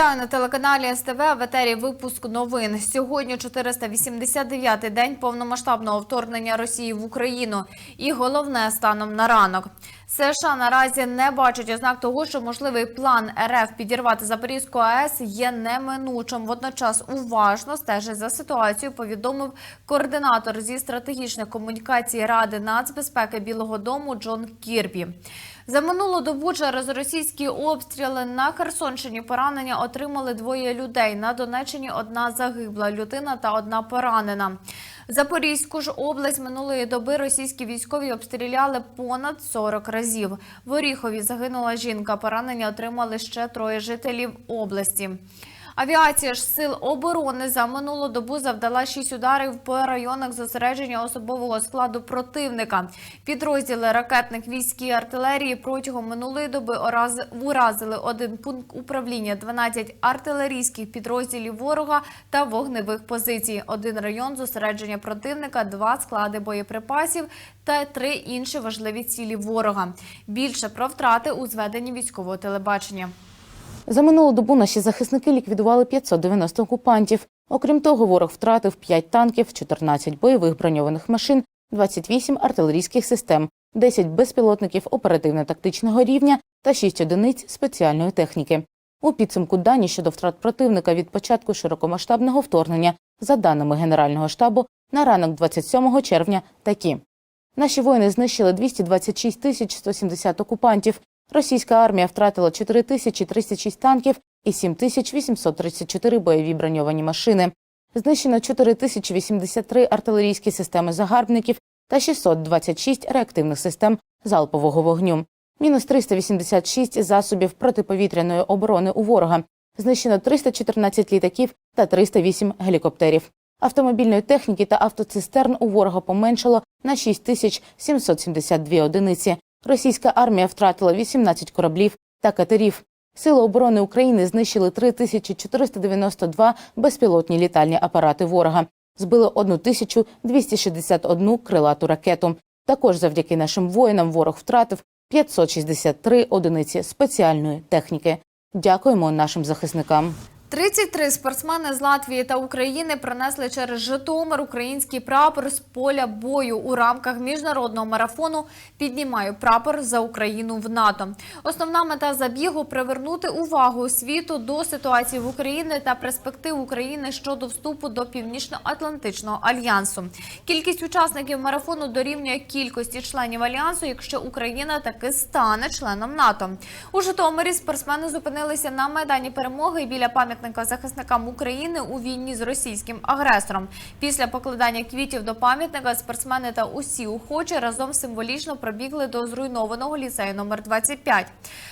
Вітаю на телеканалі СТВ в етері випуск новин. Сьогодні 489-й день повномасштабного вторгнення Росії в Україну. І головне станом на ранок. США наразі не бачать ознак того, що можливий план РФ підірвати Запорізьку АЕС є неминучим. Водночас уважно стежить за ситуацією. Повідомив координатор зі стратегічних комунікацій Ради нацбезпеки Білого Дому Джон Кірбі. За минулу добу через російські обстріли на Херсонщині поранення отримали двоє людей. На Донеччині одна загибла людина та одна поранена. Запорізьку ж область минулої доби російські військові обстріляли понад 40 разів. В Оріхові загинула жінка. Поранення отримали ще троє жителів області. Авіація ж сил оборони за минулу добу завдала шість ударів по районах зосередження особового складу противника. Підрозділи ракетних військ і артилерії протягом минулої доби уразили один пункт управління, 12 артилерійських підрозділів ворога та вогневих позицій, один район зосередження противника, два склади боєприпасів та три інші важливі цілі ворога. Більше про втрати у зведенні військового телебачення. За минулу добу наші захисники ліквідували 590 окупантів. Окрім того, ворог втратив 5 танків, 14 бойових броньованих машин, 28 артилерійських систем, 10 безпілотників оперативно-тактичного рівня та 6 одиниць спеціальної техніки. У підсумку дані щодо втрат противника від початку широкомасштабного вторгнення, за даними Генерального штабу, на ранок 27 червня такі. Наші воїни знищили 226 тисяч 170 окупантів. Російська армія втратила 4 тисячі 306 танків і 7 тисяч 834 бойові броньовані машини. Знищено 4 тисячі 83 артилерійські системи загарбників та 626 реактивних систем залпового вогню. Мінус 386 засобів протиповітряної оборони у ворога. Знищено 314 літаків та 308 гелікоптерів. Автомобільної техніки та автоцистерн у ворога поменшало на 6772 одиниці. Російська армія втратила 18 кораблів та катерів. Сили оборони України знищили 3492 безпілотні літальні апарати ворога. Збили 1261 крилату ракету. Також завдяки нашим воїнам ворог втратив 563 одиниці спеціальної техніки. Дякуємо нашим захисникам. 33 спортсмени з Латвії та України принесли через Житомир український прапор з поля бою у рамках міжнародного марафону Піднімаю прапор за Україну в НАТО. Основна мета забігу привернути увагу світу до ситуації в Україні та перспектив України щодо вступу до Північно-Атлантичного альянсу. Кількість учасників марафону дорівнює кількості членів альянсу, якщо Україна таки стане членом НАТО. У Житомирі спортсмени зупинилися на майдані перемоги біля пам'ятника захисникам України у війні з російським агресором. Після покладання квітів до пам'ятника спортсмени та усі охочі разом символічно пробігли до зруйнованого ліцею номер 25.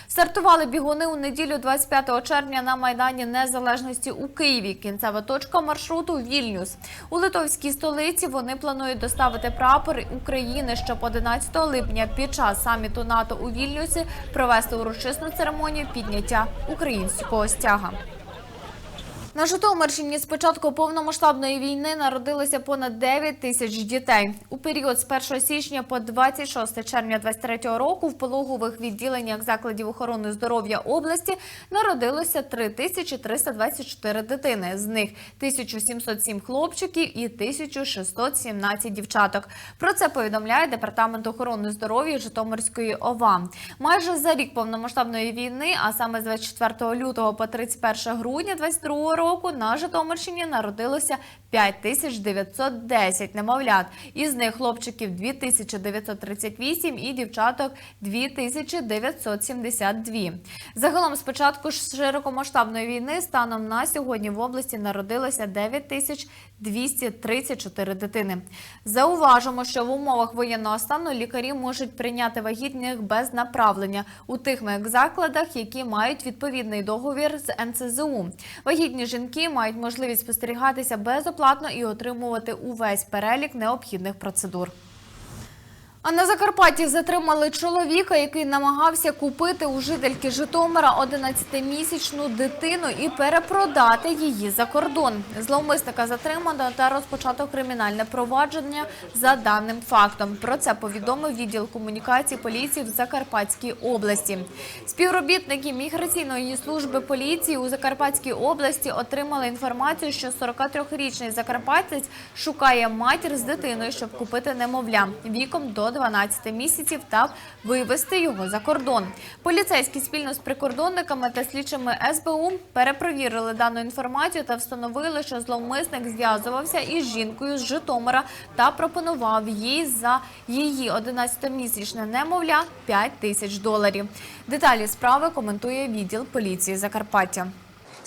Стартували бігуни у неділю 25 червня на майдані Незалежності у Києві. Кінцева точка маршруту Вільнюс. У литовській столиці вони планують доставити прапор України, щоб 11 липня під час саміту НАТО у Вільнюсі провести урочисну церемонію підняття українського стяга. На Житомирщині з початку повномасштабної війни народилося понад 9 тисяч дітей. У період з 1 січня по 26 червня 2023 року в пологових відділеннях закладів охорони здоров'я області народилося 3 тисячі 324 дитини. З них 1707 хлопчиків і 1617 дівчаток. Про це повідомляє департамент охорони здоров'я Житомирської ОВА. Майже за рік повномасштабної війни, а саме з 24 лютого по 31 грудня 2022 року, на Житомирщині народилося 5910 немовлят. Із них хлопчиків 2938 і дівчаток 2972. Загалом з початку широкомасштабної війни станом на сьогодні в області народилося 9234 дитини. Зауважимо, що в умовах воєнного стану лікарі можуть прийняти вагітних без направлення у тих медзакладах, які мають відповідний договір з НЦЗУ. Вагітні жінки мають можливість спостерігатися безоплатно і отримувати увесь перелік необхідних процедур. А на Закарпатті затримали чоловіка, який намагався купити у жительки Житомира 11-місячну дитину і перепродати її за кордон. Зловмисника затримано та розпочато кримінальне провадження за даним фактом. Про це повідомив відділ комунікації поліції в Закарпатській області. Співробітники міграційної служби поліції у Закарпатській області отримали інформацію, що 43-річний закарпатець шукає матір з дитиною, щоб купити немовля віком до 12 місяців та вивезти його за кордон. Поліцейські спільно з прикордонниками та слідчими СБУ перепровірили дану інформацію та встановили, що зловмисник зв'язувався із жінкою з Житомира та пропонував їй за її 11-місячне немовля 5 тисяч доларів. Деталі справи коментує відділ поліції Закарпаття.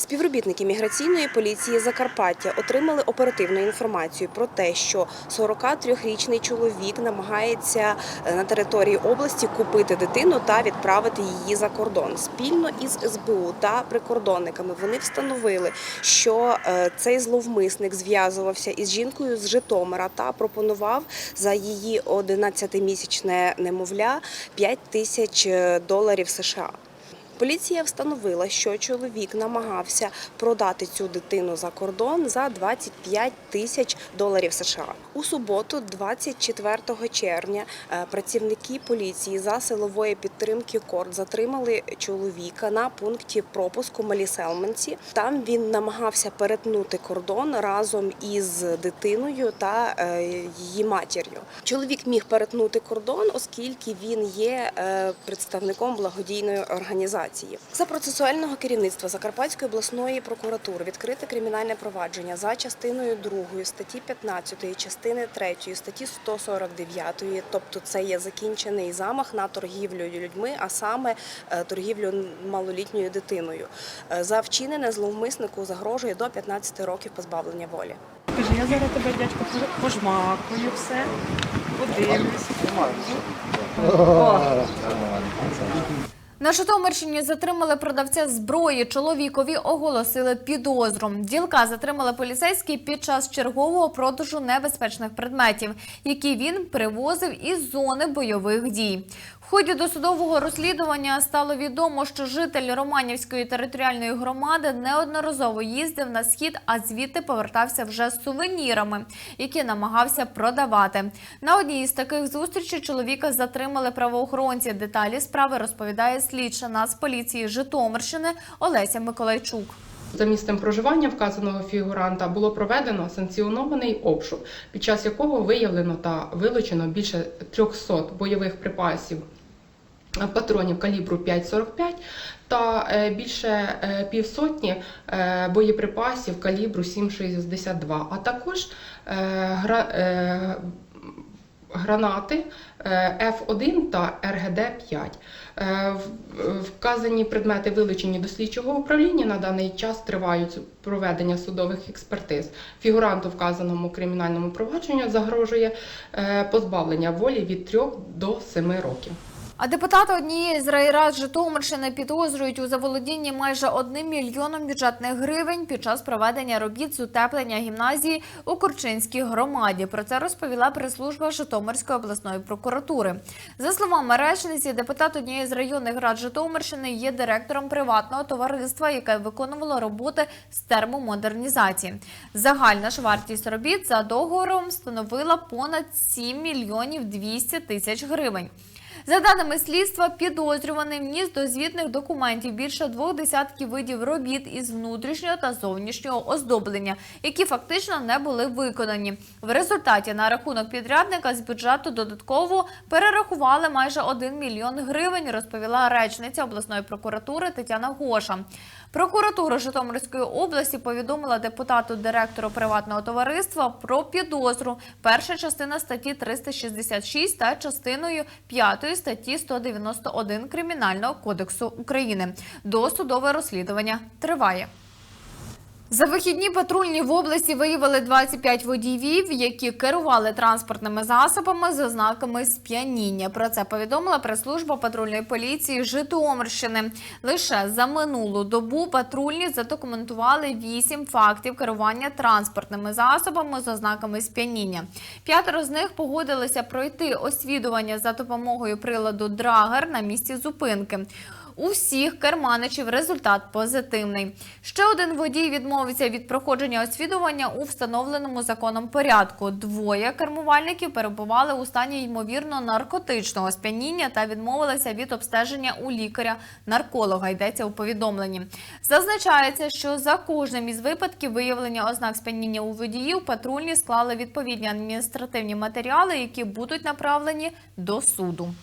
Співробітники міграційної поліції Закарпаття отримали оперативну інформацію про те, що 43-річний чоловік намагається е, на території області купити дитину та відправити її за кордон. Спільно із СБУ та прикордонниками вони встановили, що е, цей зловмисник зв'язувався із жінкою з Житомира та пропонував за її 11-місячне немовля 5 тисяч е, доларів США. Поліція встановила, що чоловік намагався продати цю дитину за кордон за 25 тисяч доларів США. У суботу, 24 червня, е, працівники поліції за силової підтримки КОРД затримали чоловіка на пункті пропуску Малі Селменці. Там він намагався перетнути кордон разом із дитиною та е, її матір'ю. Чоловік міг перетнути кордон, оскільки він є е, представником благодійної організації. За процесуального керівництва Закарпатської обласної прокуратури відкрите кримінальне провадження за частиною 2 статті 15, частини 3 статті 149, тобто це є закінчений замах на торгівлю людьми, а саме е, торгівлю малолітньою дитиною. Е, За вчинене зловмиснику загрожує до 15 років позбавлення волі. Кажи, я зараз тебе, дядько, пожмакую все, подивлюсь. На Житомирщині затримали продавця зброї. Чоловікові оголосили підозру. Ділка затримали поліцейські під час чергового продажу небезпечних предметів, які він привозив із зони бойових дій. Ході досудового розслідування стало відомо, що житель Романівської територіальної громади неодноразово їздив на схід, а звідти повертався вже з сувенірами, які намагався продавати. На одній із таких зустрічей чоловіка затримали правоохоронці. Деталі справи розповідає слідча нас поліції Житомирщини Олеся Миколайчук. За місцем проживання вказаного фігуранта було проведено санкціонований обшук, під час якого виявлено та вилучено більше 300 бойових припасів патронів калібру 5,45 та е, більше е, півсотні е, боєприпасів калібру 7,62, а також е, гра- е, гранати е, F1 та РГД-5. Е, Вказані предмети вилучені до слідчого управління. На даний час тривають проведення судових експертиз. Фігуранту вказаному кримінальному провадженню загрожує е, позбавлення волі від 3 до 7 років. А депутати однієї з райрад Житомирщини підозрюють у заволодінні майже одним мільйоном бюджетних гривень під час проведення робіт з утеплення гімназії у Курчинській громаді. Про це розповіла прес-служба Житомирської обласної прокуратури. За словами речниці, депутат однієї з районних рад Житомирщини є директором приватного товариства, яке виконувало роботи з термомодернізації. Загальна ж вартість робіт за договором становила понад 7 мільйонів 200 тисяч гривень. За даними слідства, підозрюваний вніс до звітних документів більше двох десятків видів робіт із внутрішнього та зовнішнього оздоблення, які фактично не були виконані. В результаті на рахунок підрядника з бюджету додатково перерахували майже 1 мільйон гривень, розповіла речниця обласної прокуратури Тетяна Гоша. Прокуратура Житомирської області повідомила депутату директору приватного товариства про підозру. Перша частина статті 366 та частиною 5 статті 191 Кримінального кодексу України. Досудове розслідування триває. За вихідні патрульні в області виявили 25 водіїв, які керували транспортними засобами з ознаками сп'яніння. Про це повідомила прес-служба патрульної поліції Житомирщини. Лише за минулу добу патрульні задокументували 8 фактів керування транспортними засобами з ознаками сп'яніння. П'ятеро з них погодилися пройти освідування за допомогою приладу Драгер на місці зупинки. У всіх керманичів результат позитивний. Ще один водій відмовився від проходження освідування у встановленому законом порядку. Двоє кермувальників перебували у стані ймовірно наркотичного сп'яніння та відмовилися від обстеження у лікаря-нарколога. Йдеться у повідомленні. Зазначається, що за кожним із випадків виявлення ознак сп'яніння у водіїв патрульні склали відповідні адміністративні матеріали, які будуть направлені до суду.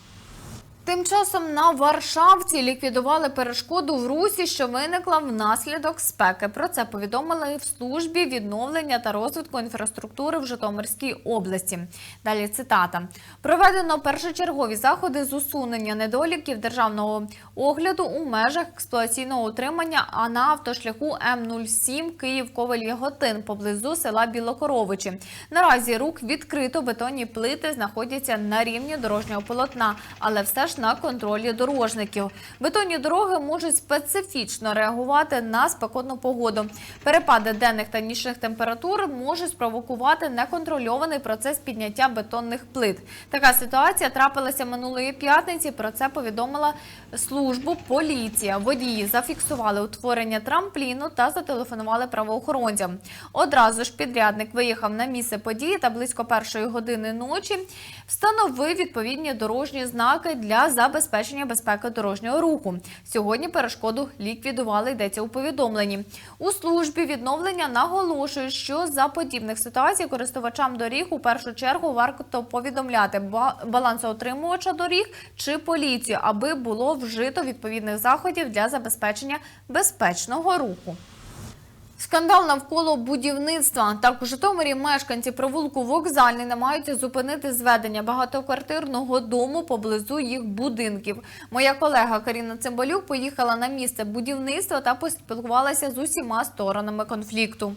Тим часом на Варшавці ліквідували перешкоду в русі, що виникла внаслідок спеки. Про це повідомили в службі відновлення та розвитку інфраструктури в Житомирській області. Далі цитата: проведено першочергові заходи з усунення недоліків державного огляду у межах експлуатаційного утримання а на автошляху М07 Київ Ковель Яготин поблизу села Білокоровичі. Наразі рук відкрито бетонні плити знаходяться на рівні дорожнього полотна, але все ж на контролі дорожників. Бетонні дороги можуть специфічно реагувати на спекотну погоду. Перепади денних та нічних температур можуть спровокувати неконтрольований процес підняття бетонних плит. Така ситуація трапилася минулої п'ятниці. Про це повідомила службу поліція. Водії зафіксували утворення трампліну та зателефонували правоохоронцям. Одразу ж підрядник виїхав на місце події та близько першої години ночі встановив відповідні дорожні знаки для забезпечення безпеки дорожнього руху. Сьогодні перешкоду ліквідували, йдеться у повідомленні. У службі відновлення наголошують, що за подібних ситуацій користувачам доріг у першу чергу варто повідомляти ба- балансоотримувача доріг чи поліцію, аби було вжито відповідних заходів для забезпечення безпечного руху. Скандал навколо будівництва. Так у Житомирі мешканці провулку Вокзальний намагаються зупинити зведення багатоквартирного дому поблизу їх будинків. Моя колега Каріна Цимбалюк поїхала на місце будівництва та поспілкувалася з усіма сторонами конфлікту.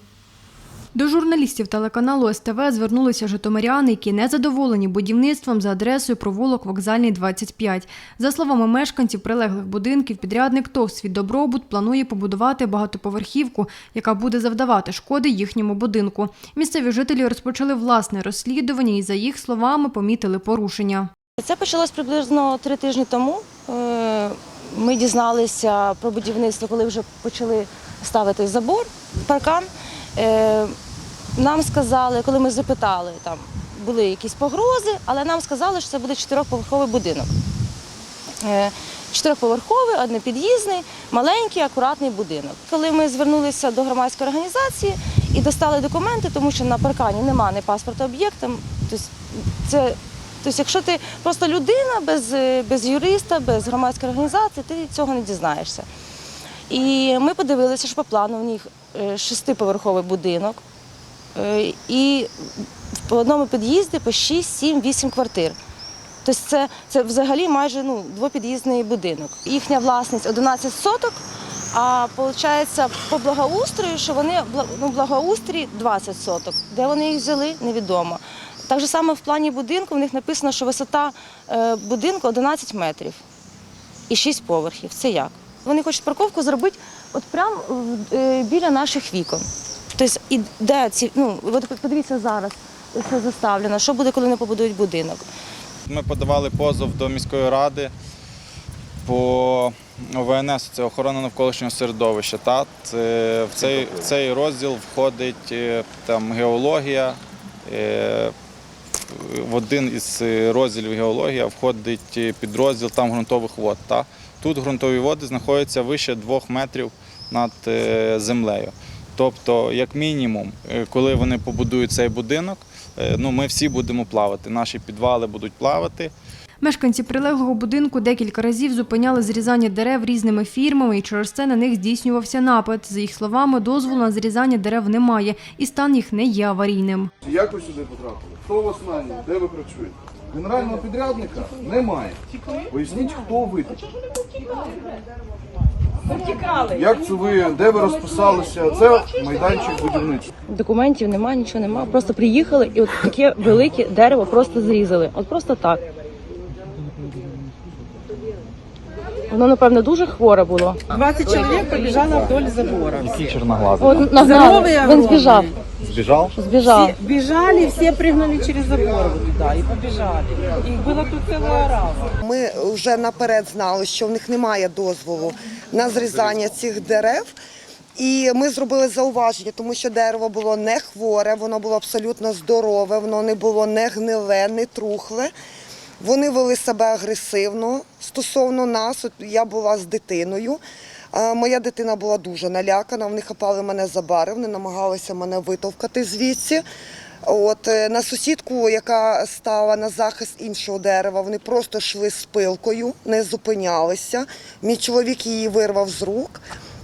До журналістів телеканалу СТВ звернулися житомиряни, які не задоволені будівництвом за адресою провулок Вокзальний 25. За словами мешканців прилеглих будинків, підрядник ТОВ «Світ Добробут» планує побудувати багатоповерхівку, яка буде завдавати шкоди їхньому будинку. Місцеві жителі розпочали власне розслідування і, за їх словами, помітили порушення. Це почалось приблизно три тижні тому. Е, Ми дізналися про будівництво, коли вже почали ставити забор, паркан. Е, Нам сказали, коли ми запитали, там були якісь погрози, але нам сказали, що це буде чотирьохповерховий будинок. Е, Чотирьохповерховий, однопід'їзний, маленький, акуратний будинок. Коли ми звернулися до громадської організації і достали документи, тому що на паркані немає ні паспорта об'єкта, тобто Тобто, якщо ти просто людина без, е, без юриста, без громадської організації, ти цього не дізнаєшся. І ми подивилися, що по плану в них е, шестиповерховий будинок. е, І в одному під'їзді по 6, 7, 8 квартир. Тобто це, це взагалі майже ну, двопід'їзний будинок. Їхня власність 11 соток, а виходить по благоустрою, що вони ну, благоустрій 20 соток. Де вони їх взяли, невідомо. Так же саме в плані будинку в них написано, що висота е, будинку 11 метрів і 6 поверхів. Це як? Вони хочуть парковку зробити от прямо е, біля наших вікон. Тобто, і де ці, ну, от подивіться зараз, все заставлено. Що буде, коли не побудують будинок? Ми подавали позов до міської ради по ОВНС, це охорона навколишнього середовища. Та, це, в, цей, в цей розділ входить е, там, геологія. е, В один із розділів геологія входить підрозділ там ґрунтових вод. Та. Тут ґрунтові води знаходяться вище двох метрів над е, землею. Тобто, як мінімум, е, коли вони побудують цей будинок, е, ну, ми всі будемо плавати. Наші підвали будуть плавати. Мешканці прилеглого будинку декілька разів зупиняли зрізання дерев різними фірмами, і через це на них здійснювався напад. За їх словами, дозволу на зрізання дерев немає, і стан їх не є аварійним. Як ви сюди потрапили? Хто у вас наняв? Де ви працюєте? Генерального підрядника немає. Поясніть, хто ви такі. Як це ви, де ви розписалися? Це майданчик будівництва. Документів немає, нічого немає. Просто приїхали і от таке велике дерево просто зрізали. От просто так. Воно, напевно, дуже хворе було. 20 чоловік побіжало вдоль забора. Який чорноглазий? От нагнали. Він збіжав. Збіжав? Збіжав. Все бежали, все прыгнули через забор вот туда и побежали. Их было тут целая орава. Ми вже наперед знали, що в них немає дозволу на зрізання цих дерев. І ми зробили зауваження, тому що дерево було не хворе, воно було абсолютно здорове, воно не було не гниле, не трухле. Вони вели себе агресивно стосовно нас. От я була з дитиною. Е, Моя дитина була дуже налякана. Вони хапали мене за бари, вони намагалися мене витовкати звідси. От е, на сусідку, яка стала на захист іншого дерева, вони просто йшли з пилкою, не зупинялися. Мій чоловік її вирвав з рук.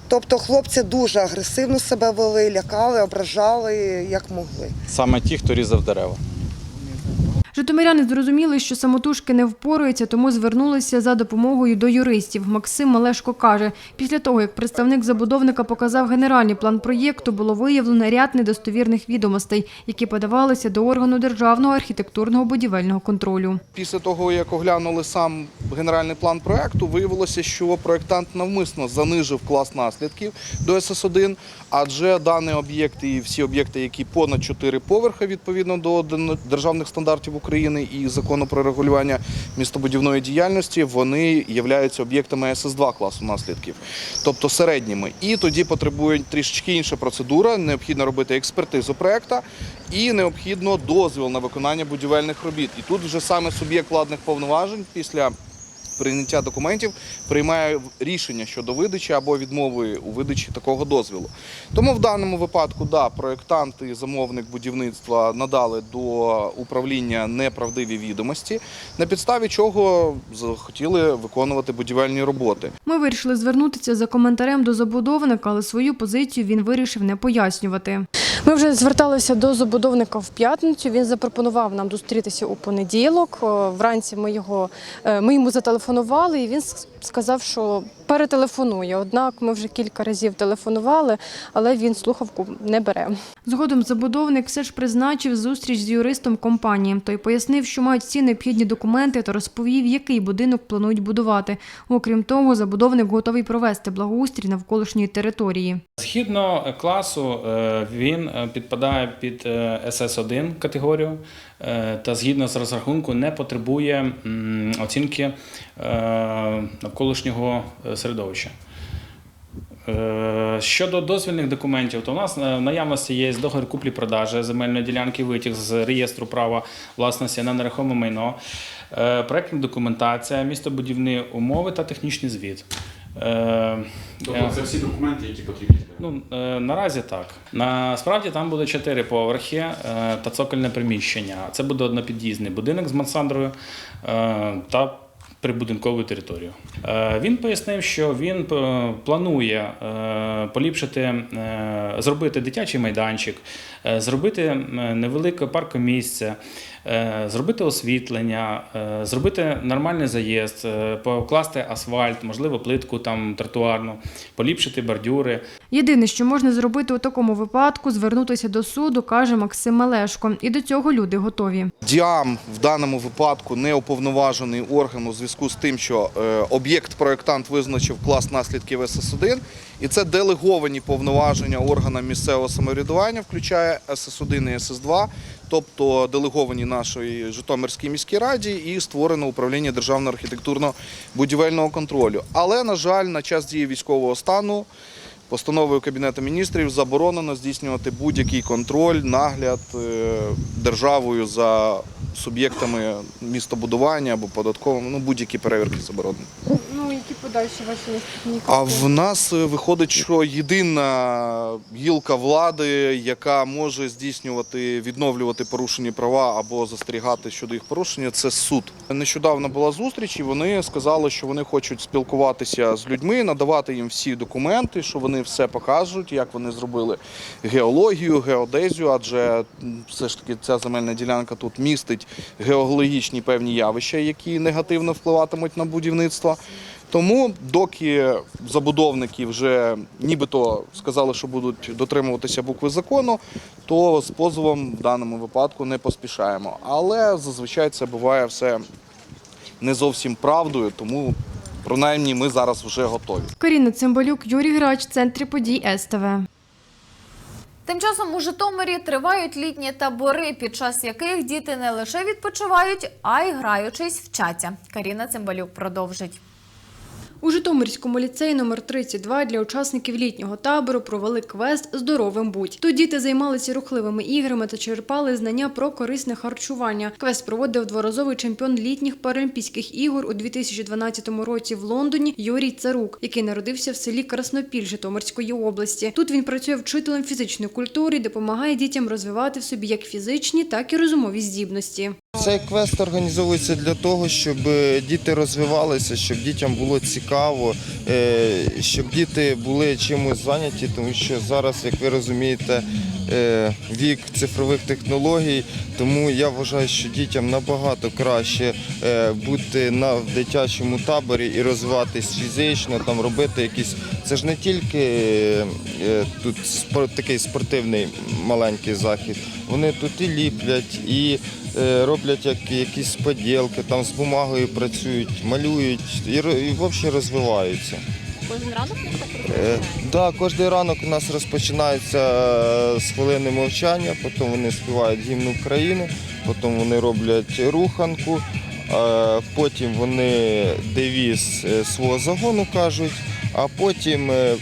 Тобто хлопці дуже агресивно себе вели, лякали, ображали як могли. Саме ті, хто різав дерева. Житомиряни зрозуміли, що самотужки не впораються, тому звернулися за допомогою до юристів. Максим Малешко каже, після того, як представник забудовника показав генеральний план проєкту, було виявлено ряд недостовірних відомостей, які подавалися до органу державного архітектурного будівельного контролю. Після того, як оглянули сам генеральний план проекту, виявилося, що проектант навмисно занижив клас наслідків до СС1, адже даний об'єкт і всі об'єкти, які понад 4 поверхи відповідно до державних стандартів України і закону про регулювання містобудівної діяльності, вони являються об'єктами СС2 класу наслідків, тобто середніми. І тоді потребує трішечки інша процедура. Необхідно робити експертизу проекта і необхідно дозвіл на виконання будівельних робіт. І тут вже саме суб'єкт владних повноважень після прийняття документів приймає рішення щодо видачі або відмови у видачі такого дозволу. Тому в даному випадку, да, проєктант і замовник будівництва надали до управління неправдиві відомості, на підставі чого захотіли виконувати будівельні роботи. Ми вирішили звернутися за коментарем до забудовника, але свою позицію він вирішив не пояснювати. Ми вже зверталися до забудовника в п'ятницю. Він запропонував нам зустрітися у понеділок. Вранці ми його е, ми йому зателефонували, і він сказав, що перетелефонує. Однак ми вже кілька разів телефонували, але він слухавку не бере. Згодом забудовник все ж призначив зустріч з юристом компанії. Той пояснив, що мають всі необхідні документи та розповів, який будинок планують будувати. Окрім того, забудовник готовий провести благоустрій навколишньої території. Згідно класу, е, він е, підпадає під е, СС1 категорію та згідно з розрахунку не потребує оцінки е, навколишнього е, середовища. Е, Щодо дозвільних документів, то у нас е, в наявності є договір куплі-продажі земельної ділянки, витяг з реєстру права власності на нерухоме майно, е, проектна документація, містобудівні умови та технічний звіт. Е, Тобто це всі документи, які потрібні. Ну, е, наразі так. Насправді там буде чотири поверхи е, та цокольне приміщення. Це буде однопід'їзний будинок з мансандрою е, та прибудинковою територією. Е, Він пояснив, що він планує поліпшити, зробити дитячий майданчик, зробити невелике паркомісце, зробити освітлення, е, зробити нормальний заїзд, е, покласти асфальт, можливо, плитку там тротуарну, поліпшити бордюри. Єдине, що можна зробити у такому випадку, звернутися до суду, каже Максим Малешко. І до цього люди готові. Діам в даному випадку не уповноважений орган у зв'язку з тим, що е, об'єкт-проєктант визначив клас наслідків СС1, і це делеговані повноваження органам місцевого самоврядування, включає СС1 і СС2, тобто делеговані нашої Житомирській міській раді і створено управління державного архітектурно-будівельного контролю. Але, на жаль, на час дії військового стану. Постановою Кабінету міністрів заборонено здійснювати будь-який контроль, нагляд е, державою за суб'єктами містобудування або податковими, ну будь-які перевірки заборонені. Ну які подальші ваші наступні А в нас е, виходить, що єдина гілка влади, яка може здійснювати, відновлювати порушені права або застерігати щодо їх порушення, це суд. Нещодавно була зустріч, і вони сказали, що вони хочуть спілкуватися з людьми, надавати їм всі документи, що вони все покажуть, як вони зробили геологію, геодезію, адже все ж таки ця земельна ділянка тут містить геологічні певні явища, які негативно впливатимуть на будівництво. Тому, доки забудовники вже нібито сказали, що будуть дотримуватися букви закону, то з позовом в даному випадку не поспішаємо. Але зазвичай це буває все не зовсім правдою, тому принаймні ми зараз вже готові. Каріна Цимбалюк, Юрій Грач, центрі подій СТВ. Тим часом у Житомирі тривають літні табори, під час яких діти не лише відпочивають, а й граючись вчаться. Каріна Цимбалюк продовжить. У Житомирському ліцеї номер 32 для учасників літнього табору провели квест Здоровим будь. Тут діти займалися рухливими іграми та черпали знання про корисне харчування. Квест проводив дворазовий чемпіон літніх паралімпійських ігор у 2012 році в Лондоні Юрій Царук, який народився в селі Краснопіль Житомирської області. Тут він працює вчителем фізичної культури допомагає дітям розвивати в собі як фізичні, так і розумові здібності. Цей квест організовується для того, щоб діти розвивалися, щоб дітям було цікаво, е, щоб діти були чимось зайняті, тому що зараз, як ви розумієте, е, вік цифрових технологій, тому я вважаю, що дітям набагато краще е, бути на в дитячому таборі і розвиватись фізично, там робити якісь. Це ж не тільки тут такий спортивний маленький захід. Вони тут і ліплять, і роблять як, якісь поділки, там з бумагою працюють, малюють і, і взагалі розвиваються. Кожен ранок Е, да, кожен ранок у нас розпочинається е, з хвилини мовчання, потім вони співають гімн України, потім вони роблять руханку, е, потім вони девіз е, свого загону кажуть, а потім е,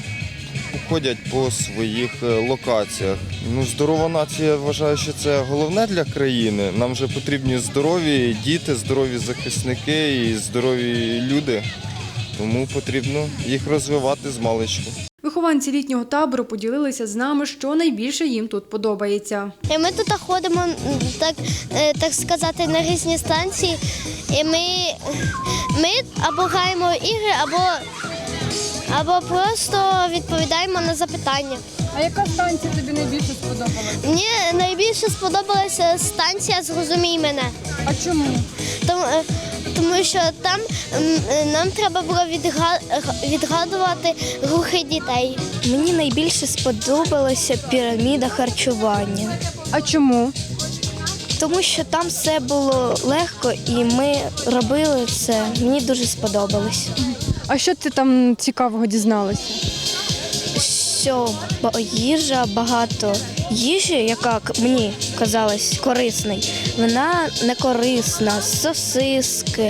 ходять по своїх е, локаціях. Ну, здорова нація, я вважаю, що це головне для країни. Нам вже потрібні здорові діти, здорові захисники і здорові люди. Тому потрібно їх розвивати з маличку. Вихованці літнього табору поділилися з нами, що найбільше їм тут подобається. І ми тут ходимо, так, е, так сказати, на різні станції. І ми, ми або граємо ігри, або, або просто відповідаємо на запитання. А яка станція тобі найбільше сподобалась? Мені найбільше сподобалася станція Зрозумій мене. А чому? Тому, е, тому що там е, нам треба було відгадувати рухи дітей. Мені найбільше сподобалася піраміда харчування. А чому? Тому що там все було легко і ми робили це. Мені дуже сподобалось. А що ти там цікавого дізналася? Що їжа багато їжі, яка мені казалась корисний, вона не корисна. Сосиски,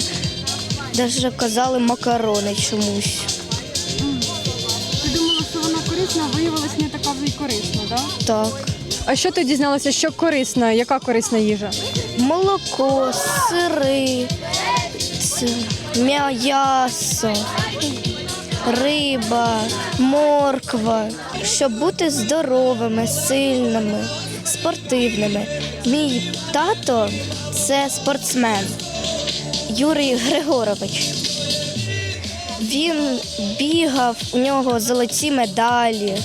навіть казали макарони чомусь. Ти думала, що вона корисна, а виявилась не така вже й корисна, так? Так. А що ти дізналася, що корисна? Яка корисна їжа? Молоко, сири, м'ясо, риба, морква, щоб бути здоровими, сильними, спортивними. Мій тато це спортсмен Юрій Григорович. Він бігав, у нього золоті медалі.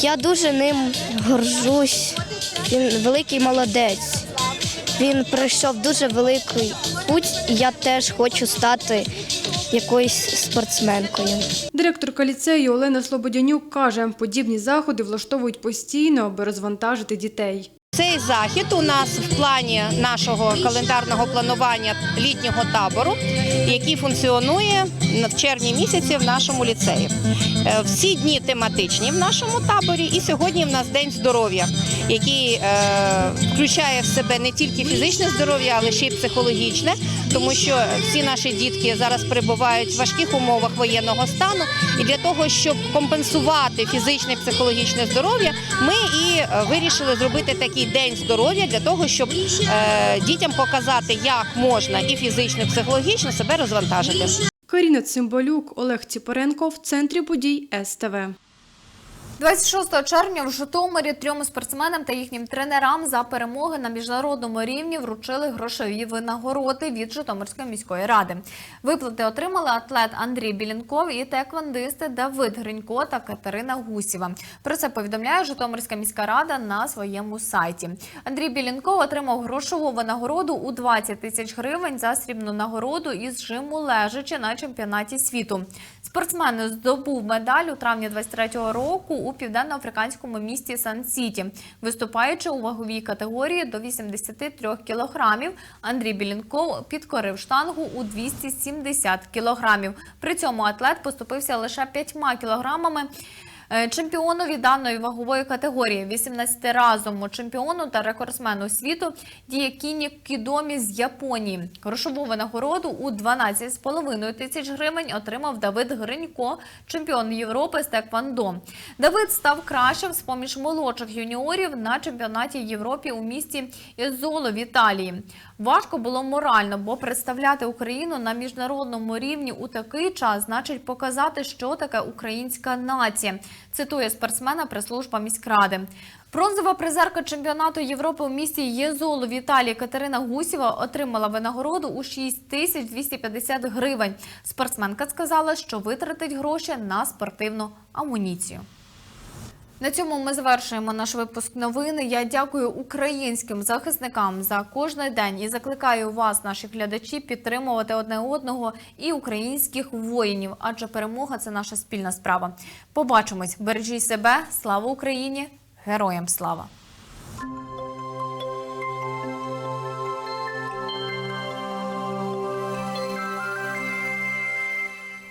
Я дуже ним горжусь. Він великий молодець. Він пройшов дуже великий путь, і я теж хочу стати якоюсь спортсменкою. Директорка ліцею Олена Слободянюк каже, подібні заходи влаштовують постійно, аби розвантажити дітей. Цей захід у нас в плані нашого календарного планування літнього табору, який функціонує в червні місяці в нашому ліцеї. Е, Всі дні тематичні в нашому таборі, і сьогодні в нас день здоров'я, який е, включає в себе не тільки фізичне здоров'я, але ще й психологічне, тому що всі наші дітки зараз перебувають в важких умовах воєнного стану. І для того, щоб компенсувати фізичне і психологічне здоров'я, ми і е, вирішили зробити такий день здоров'я для того, щоб дітям показати, як можна і фізично, і психологічно себе розвантажити. Каріна Цимбалюк, Олег Ціпоренко в центрі подій СТВ. 26 червня в Житомирі трьом спортсменам та їхнім тренерам за перемоги на міжнародному рівні вручили грошові винагороди від Житомирської міської ради. Виплати отримали атлет Андрій Білінков і теквандисти Давид Гринько та Катерина Гусєва. Про це повідомляє Житомирська міська рада на своєму сайті. Андрій Білінков отримав грошову винагороду у 20 тисяч гривень за срібну нагороду із жиму лежачи на чемпіонаті світу. Спортсмен здобув медаль у травні 23-го року у південноафриканському місті Сан-Сіті. Виступаючи у ваговій категорії до 83 кілограмів, Андрій Білінков підкорив штангу у 270 кілограмів. При цьому атлет поступився лише 5 кілограмами. Е, Чемпіонові даної вагової категорії 18-разовому чемпіону та рекордсмену світу Діякіні Кідомі з Японії. Грошову винагороду у 12,5 тисяч гривень отримав Давид Гринько, чемпіон Європи з Теквандо. Давид став кращим з поміж молодших юніорів на чемпіонаті Європи у місті Ізоло в Італії. Важко було морально, бо представляти Україну на міжнародному рівні у такий час значить показати, що таке українська нація. Цитує спортсмена прес-служба міськради. Бронзова призерка чемпіонату Європи у місті Єзолу в Італії Катерина Гусєва отримала винагороду у 6250 гривень. Спортсменка сказала, що витратить гроші на спортивну амуніцію. На цьому ми завершуємо наш випуск новини. Я дякую українським захисникам за кожний день і закликаю вас, наші глядачі, підтримувати одне одного і українських воїнів, адже перемога це наша спільна справа. Побачимось, бережіть себе, слава Україні, героям слава!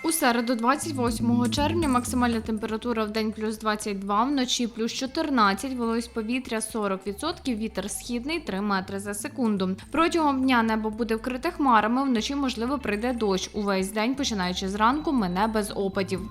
У середу, 28 червня, максимальна температура в день плюс 22, вночі плюс 14, вологість повітря 40%, вітер східний 3 метри за секунду. Протягом дня небо буде вкрите хмарами, вночі можливо прийде дощ. Увесь день, починаючи зранку, мине без опадів.